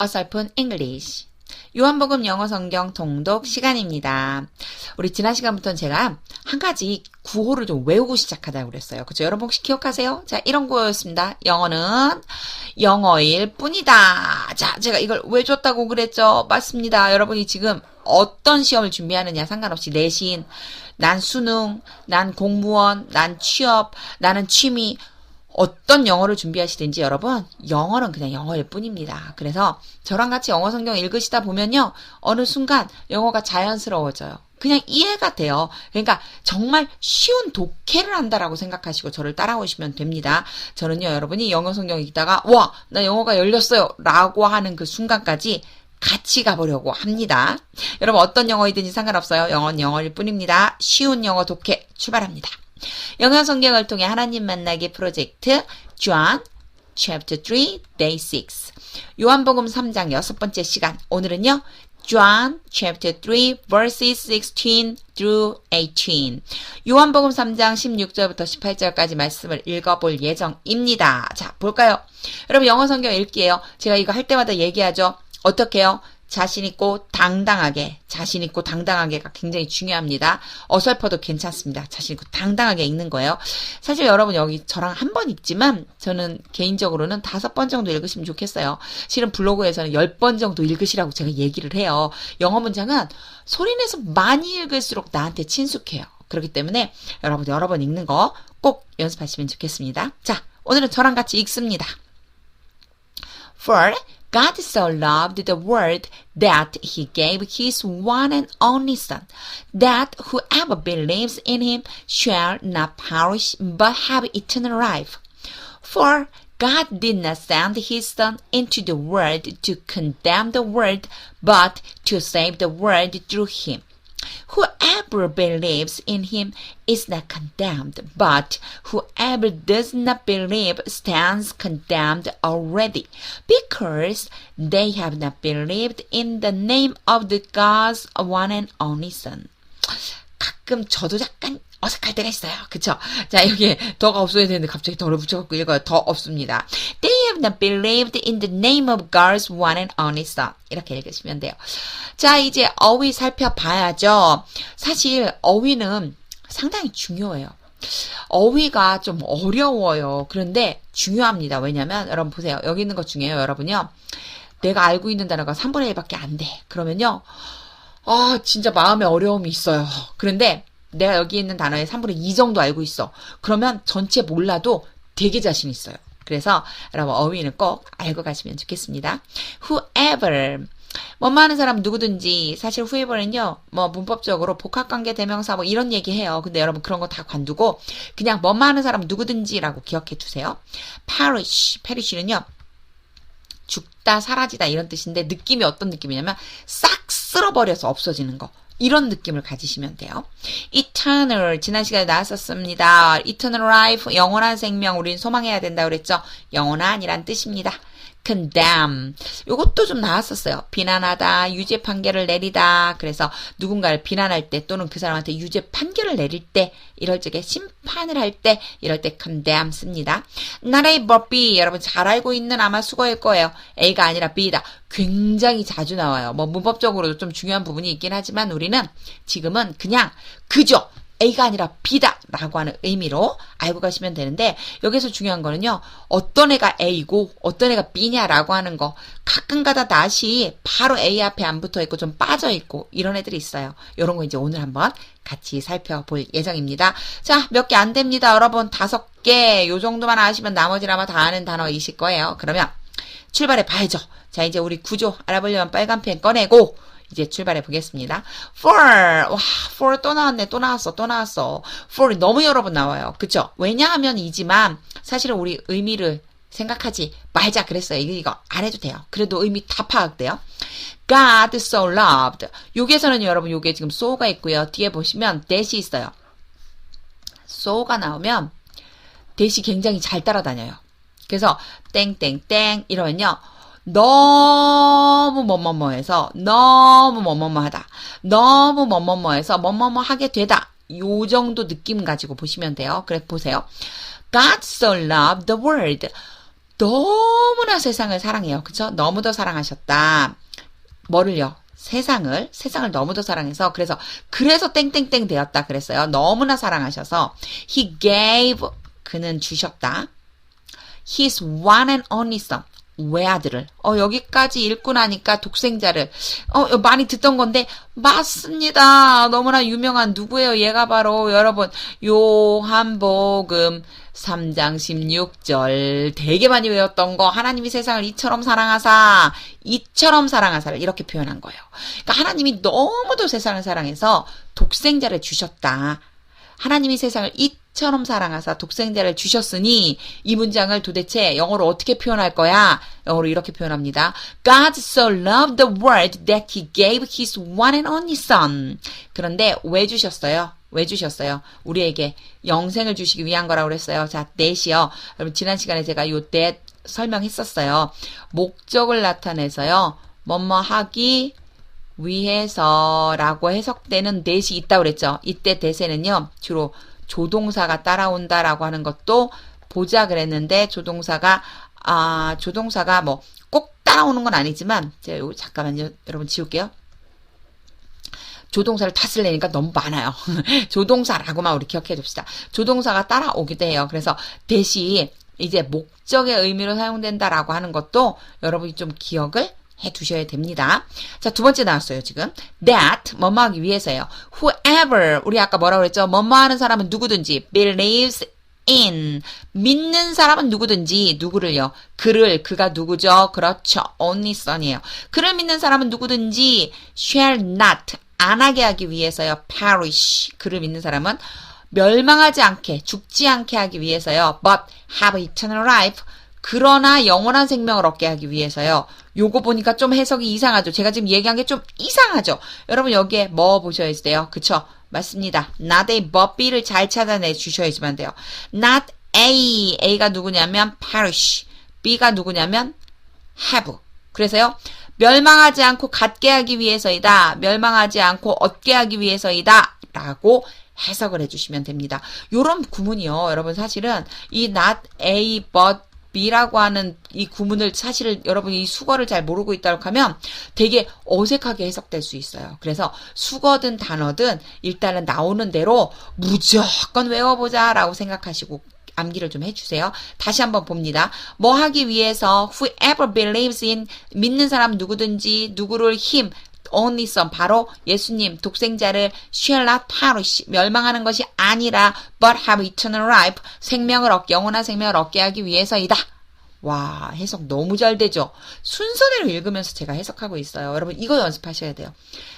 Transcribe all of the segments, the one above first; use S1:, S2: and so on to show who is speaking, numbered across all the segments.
S1: 어설픈 English. 요한복음 영어 성경 통독 시간입니다. 우리 지난 시간부터는 제가 한 가지 구호를 좀 외우고 시작하자고 그랬어요. 그죠? 여러분 혹시 기억하세요? 자, 이런 구호였습니다. 영어는 영어일 뿐이다. 자, 제가 이걸 왜 줬다고 그랬죠? 맞습니다. 여러분이 지금 어떤 시험을 준비하느냐 상관없이 내신, 난 수능, 난 공무원, 난 취업, 나는 취미, 어떤 영어를 준비하시든지 여러분 영어는 그냥 영어일 뿐입니다. 그래서 저랑 같이 영어 성경 읽으시다 보면요 어느 순간 영어가 자연스러워져요. 그냥 이해가 돼요. 그러니까 정말 쉬운 독해를 한다라고 생각하시고 저를 따라오시면 됩니다. 저는요 여러분이 영어 성경 읽다가 와 나 영어가 열렸어요 라고 하는 그 순간까지 같이 가보려고 합니다. 여러분 어떤 영어이든지 상관없어요. 영어는 영어일 뿐입니다. 쉬운 영어 독해 출발합니다. 영어 성경을 통해 하나님 만나기 프로젝트 John Chapter 3 Day 6 요한복음 3장 여섯 번째 시간 오늘은요 John chapter 3 verses 16 through 18 요한복음 3장 16절부터 18절까지 말씀을 읽어볼 예정입니다. 자 볼까요? 여러분 영어 성경 읽기에요. 제가 이거 할 때마다 얘기하죠. 어떻게 해요? 자신 있고 당당하게, 자신 있고 당당하게가 굉장히 중요합니다. 어설퍼도 괜찮습니다. 자신 있고 당당하게 읽는 거예요. 사실 여러분 여기 저랑 한 번 읽지만 저는 개인적으로는 다섯 번 정도 읽으시면 좋겠어요. 실은 블로그에서는 열 번 정도 읽으시라고 제가 얘기를 해요. 영어 문장은 소리내서 많이 읽을수록 나한테 친숙해요. 그렇기 때문에 여러분 여러 번 읽는 거 꼭 연습하시면 좋겠습니다. 자, 오늘은 저랑 같이 읽습니다. For God so loved the world that he gave his one and only Son, that whoever believes in him shall not perish but have eternal life. For God did not send his Son into the world to condemn the world, but to save the world through him. Whoever believes in him is not condemned, but whoever does not believe stands condemned already, because they have not believed in the name of the God's one and only Son. 가끔 저도 약간 어색할 때가 있어요. 그쵸? 자, 여기 더가 없어야 되는데 갑자기 더를 붙여갖고 읽어요. 더 없습니다. They have not believed in the name of God's one and only Son. 이렇게 읽으시면 돼요. 자, 이제 어휘 살펴봐야죠. 사실 어휘는 상당히 중요해요. 어휘가 좀 어려워요. 그런데 중요합니다. 왜냐면 여러분 보세요. 여기 있는 것 중에요. 여러분요. 내가 알고 있는 단어가 3분의 1밖에 안 돼. 그러면요. 아, 진짜 마음에 어려움이 있어요. 그런데 내가 여기 있는 단어의 3분의 2 정도 알고 있어. 그러면 전체 몰라도 되게 자신 있어요. 그래서 여러분 어휘는 꼭 알고 가시면 좋겠습니다. Whoever 뭐뭐 하는 사람 누구든지 사실 whoever는요 뭐 문법적으로 복합관계 대명사 뭐 이런 얘기해요. 근데 여러분 그런 거 다 관두고 그냥 뭐뭐 하는 사람 누구든지라고 기억해 두세요. perish perish는요 죽다 사라지다 이런 뜻인데 느낌이 어떤 느낌이냐면 싹 쓸어버려서 없어지는 거. 이런 느낌을 가지시면 돼요. eternal 지난 시간에 나왔었습니다. eternal life 영원한 생명 우리는 소망해야 된다 그랬죠. 영원한이란 뜻입니다. Condemn. 요것도 좀 나왔었어요. 비난하다, 유죄 판결을 내리다. 그래서 누군가를 비난할 때 또는 그 사람한테 유죄 판결을 내릴 때 이럴 적에 심판을 할 때 이럴 때 condemn 씁니다. 나라의 법 B 여러분 잘 알고 있는 아마 수거일 거예요. A가 아니라 B다. 굉장히 자주 나와요. 뭐 문법적으로도 좀 중요한 부분이 있긴 하지만 우리는 지금은 그냥 그저 A가 아니라 B다 라고 하는 의미로 알고 가시면 되는데 여기서 중요한 거는요. 어떤 애가 A고 어떤 애가 B냐라고 하는 거 가끔가다 낫이 바로 A 앞에 안 붙어 있고 좀 빠져 있고 이런 애들이 있어요. 이런 거 이제 오늘 한번 같이 살펴볼 예정입니다. 자, 몇 개 안 됩니다. 여러분 다섯 개 요 정도만 아시면 나머지는 아마 다 아는 단어이실 거예요. 그러면 출발해 봐야죠. 자, 이제 우리 구조 알아보려면 빨간 펜 꺼내고 이제 출발해 보겠습니다. for 와 for 또 나왔네 또 나왔어 또 나왔어 for이 너무 여러 번 나와요. 그쵸? 왜냐하면 이지만 사실은 우리 의미를 생각하지 말자 그랬어요. 이거 이거 안 해도 돼요. 그래도 의미 다 파악돼요. God so loved. 여기에서는 여러분 요게 지금 so가 있고요. 뒤에 보시면 that이 있어요. so가 나오면 that이 굉장히 잘 따라다녀요. 그래서 땡땡땡 이러면요. 너무 뭐뭐뭐해서 너무 뭐뭐뭐하다. 너무 뭐뭐뭐해서 뭐뭐뭐 하게 되다. 요 정도 느낌 가지고 보시면 돼요. 그래 보세요. God so loved the world. 너무나 세상을 사랑해요. 그쵸? 너무도 사랑하셨다. 뭐를요? 세상을, 세상을 너무도 사랑해서, 그래서, 그래서 땡땡땡 되었다 그랬어요. 너무나 사랑하셔서, he gave, 그는 주셨다. his one and only son. 외아들을. 어, 여기까지 읽고 나니까 독생자를. 어, 많이 듣던 건데, 맞습니다. 너무나 유명한 누구예요? 얘가 바로 여러분, 요한복음 3장 16절 되게 많이 외웠던 거 하나님이 세상을 이처럼 사랑하사 이처럼 사랑하사를 이렇게 표현한 거예요. 그러니까 하나님이 너무도 세상을 사랑해서 독생자를 주셨다. 하나님이 세상을 이 처럼 사랑하사 독생자를 주셨으니 이 문장을 도대체 영어로 어떻게 표현할 거야? 영어로 이렇게 표현합니다. God so loved the world that he gave his one and only son. 그런데 왜 주셨어요? 왜 주셨어요? 우리에게 영생을 주시기 위한 거라고 그랬어요. 자, that이요. 여러분 지난 시간에 제가 요 that 설명했었어요. 목적을 나타내서요. 뭐뭐 하기 위해서라고 해석되는 that이 있다고 그랬죠. 이때 that에는요. 주로 조동사가 따라온다라고 하는 것도 보자 그랬는데 조동사가 아, 조동사가 뭐 꼭 따라오는 건 아니지만 제가 요 잠깐만요. 여러분 지울게요. 조동사를 다 쓰려니까 너무 많아요. 조동사라고만 우리 기억해 둡시다. 조동사가 따라오기도 해요. 그래서 대시 이제 목적의 의미로 사용된다라고 하는 것도 여러분이 좀 기억을 해 두셔야 됩니다. 자, 두 번째 나왔어요, 지금. that, 뭐뭐 하기 위해서예요. whoever, 우리 아까 뭐라고 그랬죠? 뭐뭐 하는 사람은 누구든지 believes in, 믿는 사람은 누구든지, 누구를요? 그를, 그가 누구죠? 그렇죠. only son이에요. 그를 믿는 사람은 누구든지 shall not, 안 하게 하기 위해서요. perish, 그를 믿는 사람은 멸망하지 않게, 죽지 않게 하기 위해서요. but have eternal life, 그러나 영원한 생명을 얻게 하기 위해서요. 요거 보니까 좀 해석이 이상하죠. 제가 지금 얘기한 게 좀 이상하죠. 여러분 여기에 뭐 보셔야 돼요? 그쵸? 맞습니다. not a but B를 잘 찾아내 주셔야지만 돼요. not A. A가 누구냐면 perish. B가 누구냐면 have. 그래서요. 멸망하지 않고 갖게 하기 위해서이다. 멸망하지 않고 얻게 하기 위해서이다. 라고 해석을 해주시면 됩니다. 요런 구문이요. 여러분 사실은 이 not A but B라고 하는 이 구문을 사실 여러분이 이 수거를 잘 모르고 있다고 하면 되게 어색하게 해석될 수 있어요. 그래서 수거든 단어든 일단은 나오는 대로 무조건 외워보자 라고 생각하시고 암기를 좀 해주세요. 다시 한번 봅니다. 뭐 하기 위해서 whoever believes in 믿는 사람 누구든지 누구를 힘 only son 바로 예수님 독생자를 shall not perish 멸망하는 것이 아니라 but have eternal life 생명을 얻게 영원한 생명을 얻게 하기 위해서이다. 와 해석 너무 잘 되죠. 순서대로 읽으면서 제가 해석하고 있어요. 여러분 이거 연습하셔야 돼요.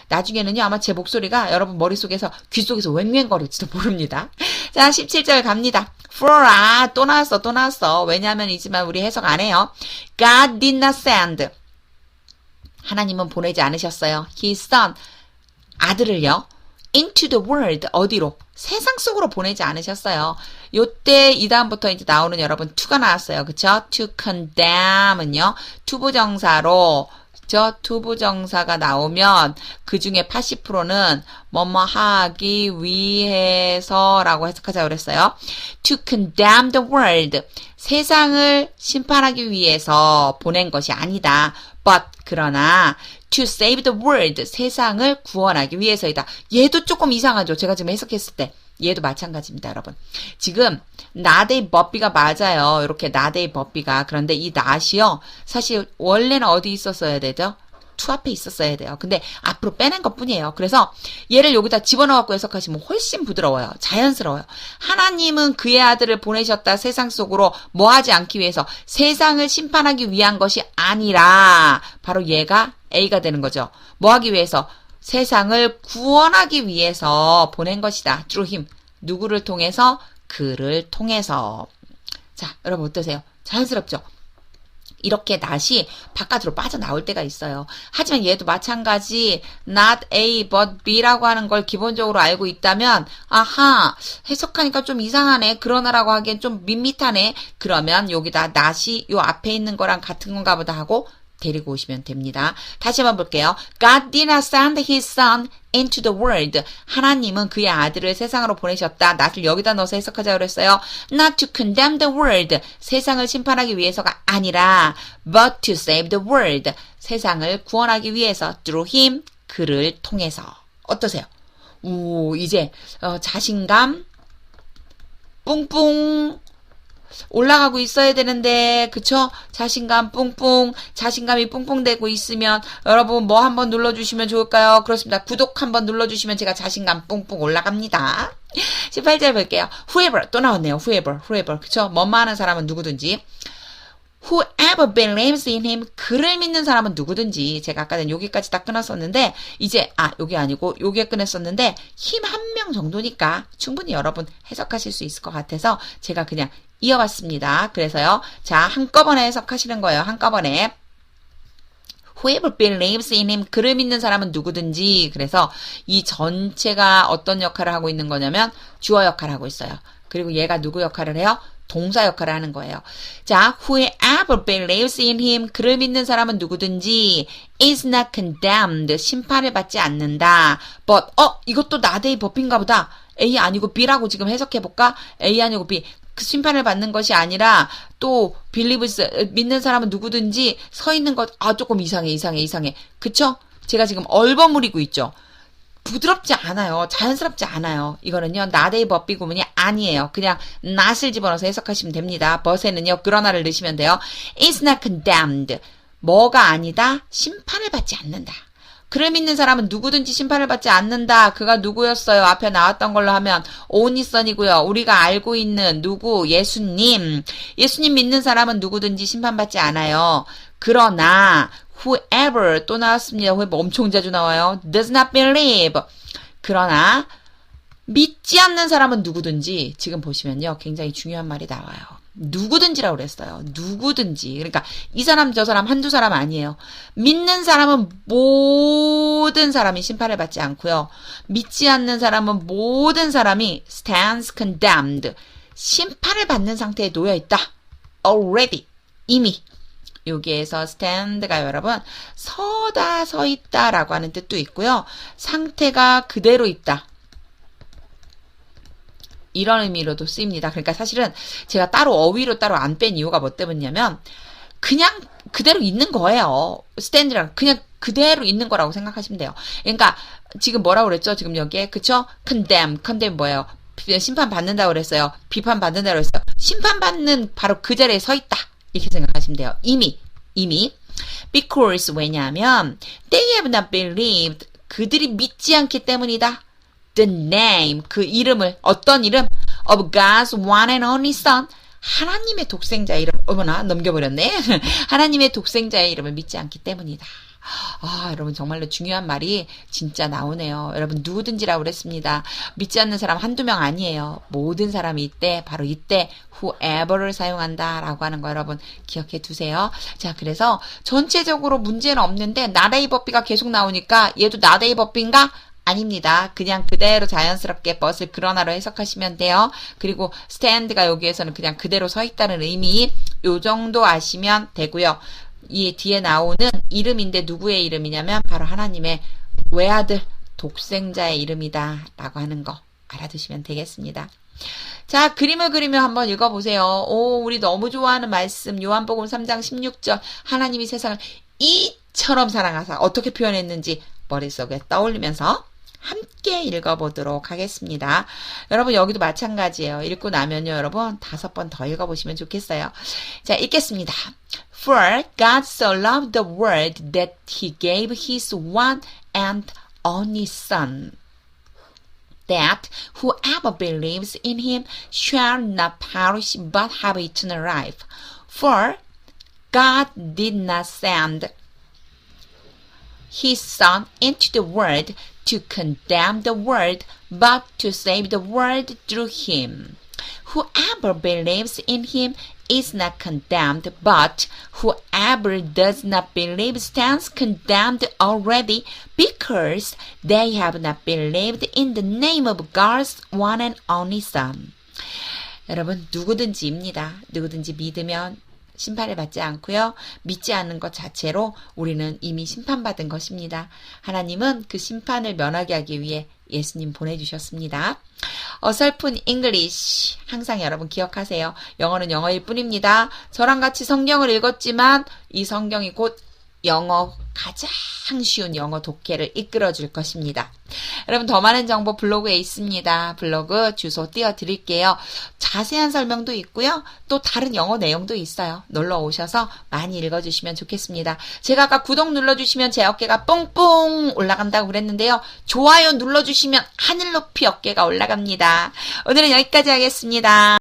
S1: 나중에는요 아마 제 목소리가 여러분 머릿속에서 귀 속에서 웽웽거릴지도 모릅니다. 자 17절 갑니다. Flora 또 나왔어 또 나왔어. 왜냐하면 이지만 우리 해석 안 해요. God did not send 하나님은 보내지 않으셨어요. His son, 아들을요. into the world, 어디로? 세상 속으로 보내지 않으셨어요. 요때 이 다음부터 이제 나오는 여러분 to가 나왔어요. 그쵸? to condemn은요. 투부정사로 저 투부정사가 나오면 그 중에 80%는 뭐뭐 하기 위해서라고 해석하자고 그랬어요. To condemn the world. 세상을 심판하기 위해서 보낸 것이 아니다. But 그러나 to save the world 세상을 구원하기 위해서이다. 얘도 조금 이상하죠. 제가 지금 해석했을 때. 얘도 마찬가지입니다, 여러분. 지금 나데이 버비가 맞아요. 이렇게 나데이 버비가. 그런데 이 낫이요. 사실 원래는 어디 있었어야 되죠? 투 앞에 있었어야 돼요. 근데 앞으로 빼낸 것 뿐이에요. 그래서 얘를 여기다 집어넣어갖고 해석하시면 훨씬 부드러워요. 자연스러워요. 하나님은 그의 아들을 보내셨다 세상 속으로 뭐 하지 않기 위해서 세상을 심판하기 위한 것이 아니라 바로 얘가 A가 되는 거죠. 뭐 하기 위해서 세상을 구원하기 위해서 보낸 것이다. him. 누구를 통해서? 그를 통해서. 자, 여러분 어떠세요? 자연스럽죠? 이렇게 낫이 바깥으로 빠져나올 때가 있어요. 하지만 얘도 마찬가지 not A but B라고 하는 걸 기본적으로 알고 있다면 아하 해석하니까 좀 이상하네 그러나라고 하기엔 좀 밋밋하네 그러면 여기다 not이 요 앞에 있는 거랑 같은 건가 보다 하고 데리고 오시면 됩니다. 다시 한번 볼게요. God did not send his son into the world. 하나님은 그의 아들을 세상으로 보내셨다. 낫을 여기다 넣어서 해석하자 그랬어요. Not to condemn the world. 세상을 심판하기 위해서가 아니라 but to save the world. 세상을 구원하기 위해서 through him. 그를 통해서. 어떠세요? 오, 이제 어, 자신감 뿡뿡 올라가고 있어야 되는데 그쵸? 자신감 뿡뿡 자신감이 뿡뿡되고 있으면 여러분 뭐 한번 눌러주시면 좋을까요? 그렇습니다. 구독 한번 눌러주시면 제가 자신감 뿡뿡 올라갑니다. 18절 볼게요. whoever 또 나왔네요. whoever whoever 그쵸? 뭐만 는 사람은 누구든지 whoever believes in him 그를 믿는 사람은 누구든지 제가 아까는 여기까지 다 끊었었는데 이제 아 여기 아니고 여기에 끊었었는데 힘 한 명 정도니까 충분히 여러분 해석하실 수 있을 것 같아서 제가 그냥 이어봤습니다. 그래서요. 자 한꺼번에 해석하시는 거예요. 한꺼번에 whoever believes in him 그를 믿는 사람은 누구든지 그래서 이 전체가 어떤 역할을 하고 있는 거냐면 주어 역할을 하고 있어요. 그리고 얘가 누구 역할을 해요? 동사 역할을 하는 거예요. 자, whoever believes in him, 그를 믿는 사람은 누구든지 is not condemned, 심판을 받지 않는다. but, 어, 이것도 나대의 법인가 보다. A 아니고 B라고 지금 해석해볼까? A 아니고 B. 그 심판을 받는 것이 아니라 또 believes, 믿는 사람은 누구든지 서 있는 것, 아, 조금 이상해, 이상해, 이상해. 그쵸? 제가 지금 얼버무리고 있죠. 부드럽지 않아요. 자연스럽지 않아요. 이거는요, 나데이 법비 구문이 아니에요. 그냥 낫을 집어넣어서 해석하시면 됩니다. 버스에는요, 그러나를 넣으시면 돼요. is not condemned. 뭐가 아니다? 심판을 받지 않는다. 그를 믿는 사람은 누구든지 심판을 받지 않는다. 그가 누구였어요? 앞에 나왔던 걸로 하면 오니선이고요. 우리가 알고 있는 누구? 예수님. 예수님 믿는 사람은 누구든지 심판받지 않아요. 그러나 whoever 또 나왔습니다. whoever 엄청 자주 나와요. does not believe. 그러나 믿지 않는 사람은 누구든지 지금 보시면요. 굉장히 중요한 말이 나와요. 누구든지라고 그랬어요. 누구든지. 그러니까 이 사람 저 사람 한두 사람 아니에요. 믿는 사람은 모든 사람이 심판을 받지 않고요. 믿지 않는 사람은 모든 사람이 stands condemned. 심판을 받는 상태에 놓여 있다. already. 이미. 여기에서 stand가 여러분 서다 서 있다라고 하는 뜻도 있고요. 상태가 그대로 있다. 이런 의미로도 쓰입니다. 그러니까 사실은 제가 따로 어휘로 따로 안 뺀 이유가 뭐 때문이냐면 그냥 그대로 있는 거예요. 스탠드랑 그냥 그대로 있는 거라고 생각하시면 돼요. 그러니까 지금 뭐라고 그랬죠? 지금 여기에 그쵸? condemn, condemn 뭐예요? 심판 받는다고 그랬어요. 비판 받는다고 그랬어요. 심판 받는 바로 그 자리에 서 있다. 이렇게 생각하시면 돼요. 이미 이미 because 왜냐하면 they have not believed 그들이 믿지 않기 때문이다. the name 그 이름을 어떤 이름 of God's one and only son 하나님의 독생자 이름 어머나 넘겨버렸네 하나님의 독생자의 이름을 믿지 않기 때문이다. 아, 여러분 정말로 중요한 말이 진짜 나오네요. 여러분 누구든지라고 그랬습니다. 믿지 않는 사람 한두 명 아니에요. 모든 사람이 이때 바로 이때 whoever를 사용한다라고 하는 거 여러분 기억해 두세요. 자, 그래서 전체적으로 문제는 없는데 나레이 법비가 계속 나오니까 얘도 나레이 법비인가? 아닙니다. 그냥 그대로 자연스럽게 벗을 그러나로 해석하시면 돼요. 그리고 스탠드가 여기에서는 그냥 그대로 서 있다는 의미 요 정도 아시면 되고요. 이 뒤에 나오는 이름인데 누구의 이름이냐면 바로 하나님의 외아들 독생자의 이름이다 라고 하는 거 알아두시면 되겠습니다. 자, 그림을 그리며 한번 읽어보세요. 오, 우리 너무 좋아하는 말씀, 요한복음 3장 16절. 하나님이 세상을 이처럼 사랑하사 어떻게 표현했는지 머릿속에 떠올리면서 함께 읽어보도록 하겠습니다. 여러분 여기도 마찬가지예요. 읽고 나면요 여러분 다섯 번 더 읽어보시면 좋겠어요. 자 읽겠습니다. For God so loved the world that he gave his one and only son that whoever believes in him shall not perish but have eternal life. For God did not send his son into the world to condemn the world, but to save the world through him. Whoever believes in him is not condemned, but whoever does not believe stands condemned already because they have not believed in the name of God's one and only Son. 여러분 누구든지입니다. 누구든지 믿으면 심판을 받지 않고요. 믿지 않는 것 자체로 우리는 이미 심판받은 것입니다. 하나님은 그 심판을 면하게 하기 위해 예수님 보내주셨습니다. 어설픈 English 항상 여러분 기억하세요. 영어는 영어일 뿐입니다. 저랑 같이 성경을 읽었지만 이 성경이 곧 영어 가장 쉬운 영어 독해를 이끌어 줄 것입니다. 여러분 더 많은 정보 블로그에 있습니다. 블로그 주소 띄워 드릴게요. 자세한 설명도 있고요. 또 다른 영어 내용도 있어요. 놀러 오셔서 많이 읽어 주시면 좋겠습니다. 제가 아까 구독 눌러 주시면 제 어깨가 뽕뽕 올라간다고 그랬는데요. 좋아요 눌러 주시면 하늘 높이 어깨가 올라갑니다. 오늘은 여기까지 하겠습니다.